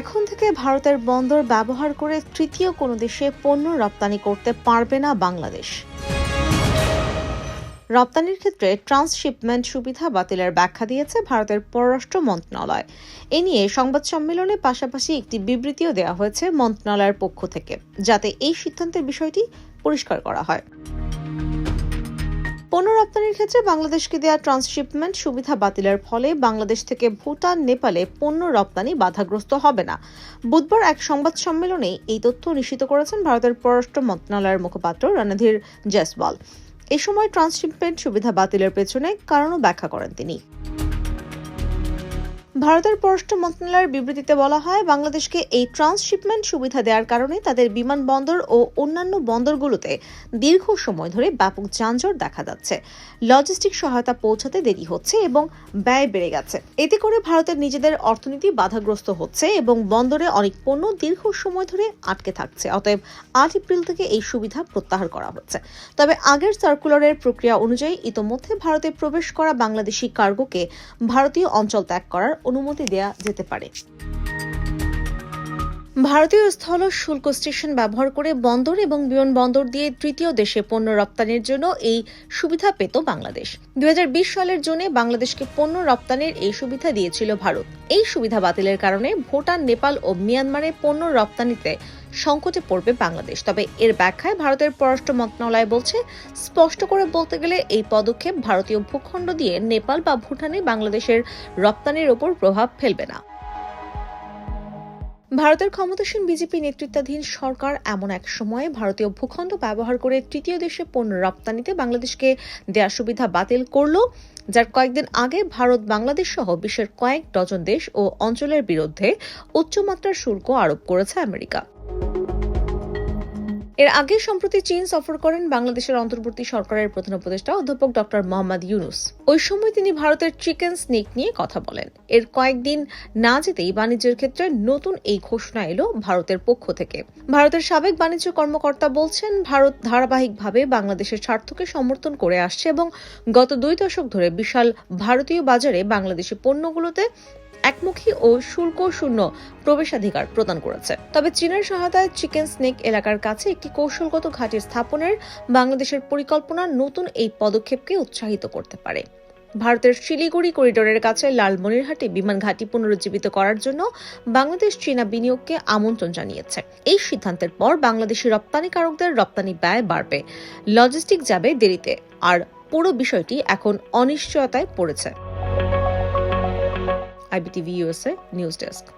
এখন থেকে ভারতের বন্দর ব্যবহার করে তৃতীয় কোনো দেশে পণ্য রপ্তানি করতে পারবে না বাংলাদেশ। রপ্তানির ক্ষেত্রে ট্রান্সশিপমেন্ট সুবিধা বাতিলের ব্যাখ্যা দিয়েছে ভারতের পররাষ্ট্র মন্ত্রণালয়। এ নিয়ে সংবাদ সম্মেলনে পাশাপাশি একটি বিবৃতিও দেওয়া হয়েছে মন্ত্রণালয়ের পক্ষ থেকে, যাতে এই সিদ্ধান্তের বিষয়টি পরিষ্কার করা হয়। পণ্য রপ্তানির ক্ষেত্রে বাংলাদেশকে দেওয়া ট্রান্সশিপমেন্ট সুবিধা বাতিলের ফলে বাংলাদেশ থেকে ভুটান, নেপালে পণ্য রপ্তানি বাধাগ্রস্ত হবে না। বুধবার এক সংবাদ সম্মেলনে এই তথ্য নিশ্চিত করেছেন ভারতের পররাষ্ট্র মন্ত্রণালয়ের মুখপাত্র রণধীর জয়সওয়াল। এ সময় ট্রান্সশিপমেন্ট সুবিধা বাতিলের পেছনে কারণও ব্যাখ্যা করেন তিনি। ভারতের পররাষ্ট্র মন্ত্রণালয়ের বিবৃতিতে বলা হয়, বাংলাদেশকে এই ট্রান্সশিপমেন্ট সুবিধা দেওয়ার কারণে তাদের বিমানবন্দর ও অন্যান্য বন্দরগুলোতে দীর্ঘ সময় ধরে ব্যাপক যানজট দেখা যাচ্ছে। লজিস্টিক সহায়তা পৌঁছাতে দেরি হচ্ছে এবং ব্যয় বেড়ে গেছে। এতে করে ভারতের নিজেদের অর্থনীতি বাধাগ্রস্ত হচ্ছে এবং বন্দরে অনেক পণ্য দীর্ঘ সময় ধরে আটকে থাকছে। অতএব আট এপ্রিল থেকে এই সুবিধা প্রত্যাহার করা হচ্ছে। তবে আগের সার্কুলারের প্রক্রিয়া অনুযায়ী ইতোমধ্যে ভারতে প্রবেশ করা বাংলাদেশি কার্গোকে ভারতীয় অঞ্চল ত্যাগ করার অনুমতি দেয়া যেতে পারে। ভারতীয় স্থল শুল্ক স্টেশন ব্যবহার করে বন্দর এবং বিমানবন্দর দিয়ে তৃতীয় দেশে পণ্য রপ্তানির জন্য এই সুবিধা পেত বাংলাদেশ। দুই হাজার বিশ সালের জুনে বাংলাদেশকে পণ্য রপ্তানির এই সুবিধা দিয়েছিল ভারত। এই সুবিধা বাতিলের কারণে ভুটান, নেপাল ও মিয়ানমারে পণ্য রপ্তানিতে সংকটে পড়বে বাংলাদেশ। তবে এর ব্যাখ্যায় ভারতের পররাষ্ট্র মন্ত্রণালয় বলছে, স্পষ্ট করে বলতে গেলে এই পদক্ষেপ ভারতীয় ভূখণ্ড দিয়ে নেপাল বা ভুটানে বাংলাদেশের রপ্তানির ওপর প্রভাব ফেলবে না। ভারতের ক্ষমতাসীন বিজেপি নেতৃত্বাধীন সরকার এমন এক সময়ে ভারতীয় ভূখণ্ড ব্যবহার করে তৃতীয় দেশে পণ্য রপ্তানিতে বাংলাদেশকে দেয়া সুবিধা বাতিল করল, যার কয়েকদিন আগে ভারত, বাংলাদেশ সহ বিশ্বের কয়েক ডজন দেশ ও অঞ্চলের বিরুদ্ধে উচ্চমাত্রার শুল্ক আরোপ করেছে আমেরিকা। এর আগে সম্প্রতি চীন সফর করেন বাংলাদেশের অন্তর্বর্তী সরকারের প্রধান উপদেষ্টা অধ্যাপক ডক্টর মোহাম্মদ ইউনুস। ওই সময় তিনি ভারতের চিকেন স্নেক নিয়ে কথা বলেন। এর কয়েকদিন না যেতেই বাণিজ্যের ক্ষেত্রে নতুন এই ঘোষণা এলো ভারতের পক্ষ থেকে। ভারতের সাবেক বাণিজ্য কর্মকর্তা বলছেন, ভারত ধারাবাহিকভাবে বাংলাদেশের স্বার্থকে সমর্থন করে আসছে এবং গত দুই দশক ধরে বিশাল ভারতীয় বাজারে বাংলাদেশি পণ্যগুলোতে একমুখী ও শুল্ক শূন্য প্রবেশাধিকার প্রদান করেছে। তবে চীনের সহায়তায় চিকেন স্নেক এলাকার কাছে একটি কৌশলগত ঘাঁটি স্থাপনের বাংলাদেশের পরিকল্পনা নতুন এই পদক্ষেপকে উৎসাহিত করতে পারে। ভারতের শিলিগুড়ি করিডোরের কাছে লালমনিরহাটে বিমান ঘাঁটি পুনরুজ্জীবিত করার জন্য বাংলাদেশ চীনা বিনিয়োগকে আমন্ত্রণ জানিয়েছে। এই সিদ্ধান্তের পর বাংলাদেশি রপ্তানিকারকদের রপ্তানি ব্যয় বাড়বে। লজিস্টিক যাবে দেরিতে, আর পুরো বিষয়টি এখন অনিশ্চয়তায় পড়েছে। आईबीटीवी यूएसए न्यूज़ डेस्क